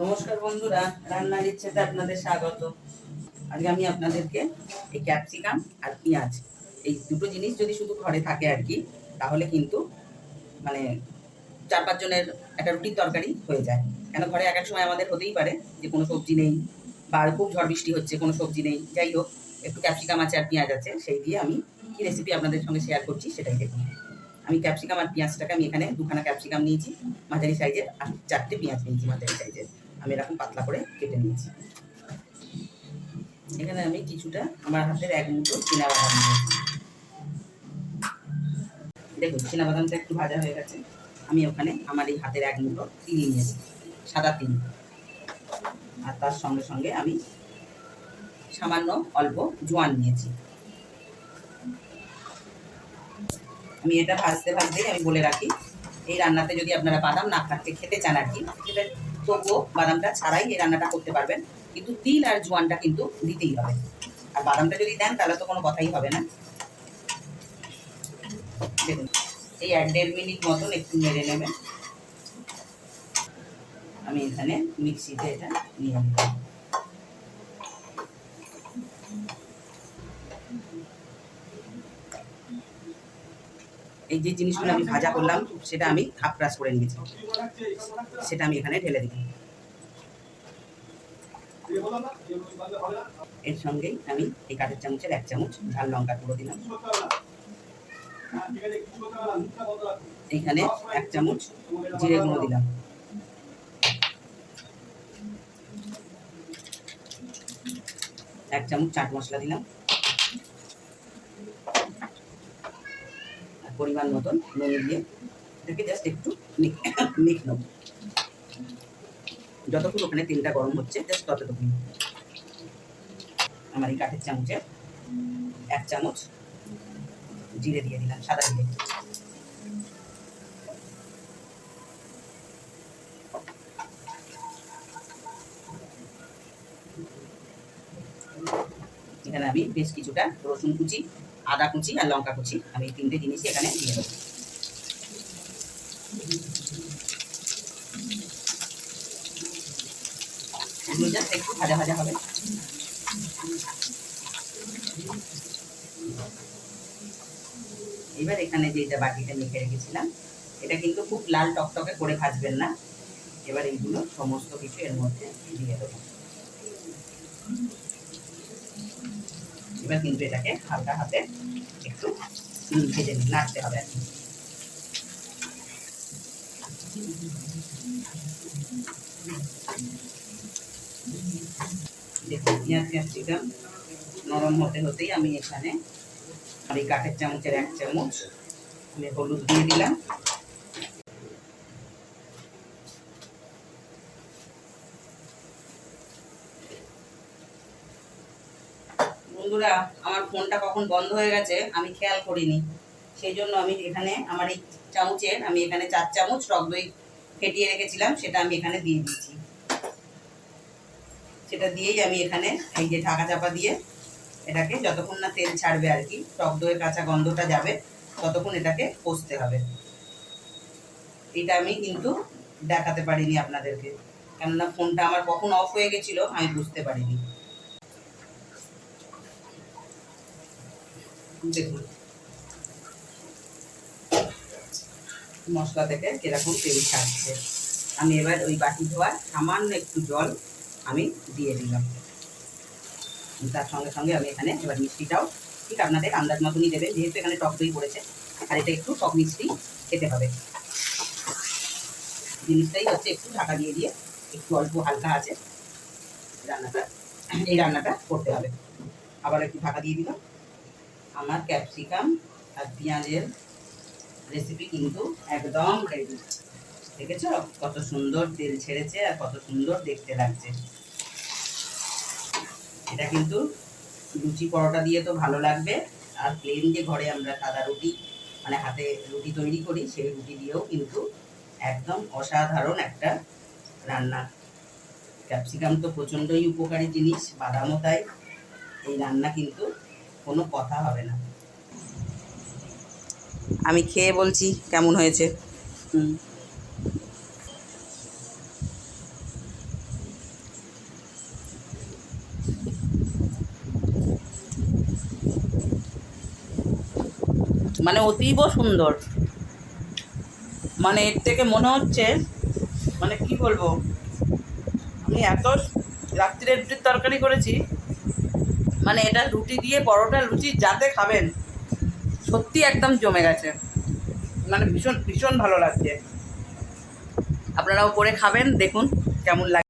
নমস্কার বন্ধুরা, রান্নার ইচ্ছেতে আপনাদের স্বাগত। আজকে আমি আপনাদেরকে এই ক্যাপসিকাম আর পেঁয়াজ, এই দুটো জিনিস যদি শুধু ঘরে থাকে আর কি, তাহলে কিন্তু মানে চার পাঁচ জনের একটা রুটির তরকারি হয়ে যায়। কেন ঘরে এক এক সময় আমাদের হতেই পারে যে কোনো সবজি নেই বা খুব ঝড় বৃষ্টি হচ্ছে, কোনো সবজি নেই। যাই হোক, একটু ক্যাপসিকাম আছে আর পেঁয়াজ আছে, সেই দিয়ে আমি কি রেসিপি আপনাদের সঙ্গে শেয়ার করছি সেটাই দেখুন। আমি ক্যাপসিকাম আর পেঁয়াজটাকে আমি এখানে দুখানা ক্যাপসিকাম নিয়েছি, মাঝারি সাইজের আর চারটে পেঁয়াজ নিয়েছি মাঝারি সাইজের আমি এরকম পাতলা করে কেটে নিয়েছি। এখানে আমি কিছুটা আমার হাতের এক মুঠো বাদাম নিয়েছি। দেখুন বাদামটা একটু ভাজা হয়ে গেছে। আমি ওখানে আমার এই হাতের এক মুঠো তিল নিয়েছি, সাদা তিল আর তার সঙ্গে সঙ্গে আমি সামান্য অল্প জোয়ান নিয়েছি। আমি এটা ভাজতে ভাজতেই আমি বলে রাখি, এই রান্নাতে যদি আপনারা বাদাম না থাকতে খেতে চান আর কি তবুও বাদামটা ছাড়াই এই রান্নাটা করতে পারবেন। কিন্তু তিল আর জোয়ানটা কিন্তু দিতেই হবে। আর বাদামটা যদি দেন, তাহলে তো কোনো কথাই হবে না। দেখুন, এই এক দেড় মিনিট মতন একটু মেরে নেবেন। আমি এখানে মিক্সিতে এটা নিয়ে নিলাম। এই যে জিনিসগুলো আমি ভাজা করলাম, সেটা আমি হাফ ক্রাশ করে নিয়েছি। সেটা আমি এখানে ঢেলে দিই এর সঙ্গেই আমি এই কাঠের চামচের এক চামচ ঝাল লঙ্কা গুঁড়ো দিলাম। এইখানে এক চামচ জিরে গুঁড়ো দিলাম। এক চামচ চাট মশলা দিলাম। পরিমাণ মতন নুন দিয়ে এটাকে জাস্ট একটু মিক নেব যতক্ষণ ওখানে তেলটা গরম হচ্ছে জাস্ট ততটুকু আমার এই কাঠের চামচে এক চামচ জিরে দিয়ে দিলাম, সাদা জিরে। এখানে আমি বেশ কিছুটা রসুন কুচি, আদা কুচি আর লঙ্কা কুচি আমি তিনটে জিনিসই এখানে দিয়ে দেবো। একটু ভাজা ভাজা হবে। এবার এখানে যেটা বাটিতে মেখে রেখেছিলাম, এটা কিন্তু খুব লাল টকটকে করে ভাজবেন না। এবার এইগুলো সমস্ত কিছু এর মধ্যে দিয়ে দেবো। এবার কিন্তু এটাকে হালকা হাতে একটু ভেজে নাড়তে হবে আর কি। দেখুন, পেঁয়াজ ক্যাপসিকাম নরম হতে হতেই আমি এখানে এই কাঠের চামচের এক চামচ আমি হলুদ দিয়ে দিলাম। বন্ধুরা, আমার ফোনটা কখন বন্ধ হয়ে গেছে আমি খেয়াল করিনি। সেই জন্য আমি এখানে আমার এই চামচের, আমি এখানে চার চামচ টক দই ফেটিয়ে রেখেছিলাম, সেটা আমি এখানে দিয়ে দিচ্ছি সেটা দিয়েই আমি এখানে এই যে ঢাকা চাপা দিয়ে এটাকে যতক্ষণ না তেল ছাড়বে আর কি টক দইয়ের কাঁচা গন্ধটা যাবে, ততক্ষণ এটাকে কষতে হবে। এটা আমি কিন্তু দেখাতে পারিনি আপনাদেরকে, কেননা ফোনটা আমার কখন অফ হয়ে গেছিল আমি বুঝতে পারিনি। দেখুন। মশলা থেকে কীরকম তেল ছাড়ছে। আমি এবার ওই বাটি ধোয়া সামান্য একটু জল আমি দিয়ে দিলাম। তার সঙ্গে সঙ্গে আমি এখানে এবার মিষ্টিটাও ঠিক আপনাদের আন্দাজ মতনই দেবে, যেহেতু এখানে টক দই পড়েছে, আর এটা একটু টক মিষ্টি খেতে হবে। জিনিসটাই হচ্ছে একটু ঢাকা দিয়ে দিয়ে একটু অল্প হালকা আছে। রান্নাটা, এই রান্নাটা করতে হবে। আবার একটু ঢাকা দিয়ে দিলাম। আমার ক্যাপসিকাম আর পেঁয়াজের রেসিপি কিন্তু একদম রেডি দেখেছ? কত সুন্দর তেল ছেড়েছে আর কত সুন্দর দেখতে লাগছে। এটা কিন্তু লুচি পরোটা দিয়ে তো ভালো লাগবে। আর প্লেন যে ঘরে আমরা সাদা রুটি মানে হাতে রুটি তৈরি করি, সেই রুটি দিয়েও কিন্তু একদম অসাধারণ একটা রান্না। ক্যাপসিকাম তো প্রচণ্ডই উপকারী জিনিস, বাদামও তাই। এই রান্না কিন্তু কোনো কথা হবে না। আমি খেয়ে বলছি কেমন হয়েছে। হুম। মানে অতীব সুন্দর। মানে এর থেকে মনে হচ্ছে মানে কি বলব, আমি এত রাত্রিরে তরকারি করেছি মানে এটা রুটি দিয়ে পরোটা, লুচি, যাতে খাবেন, সত্যি একদম জমে গেছে। মানে ভীষণ ভীষণ ভালো লাগছে। আপনারাও করে খাবেন, দেখুন কেমন লাগে।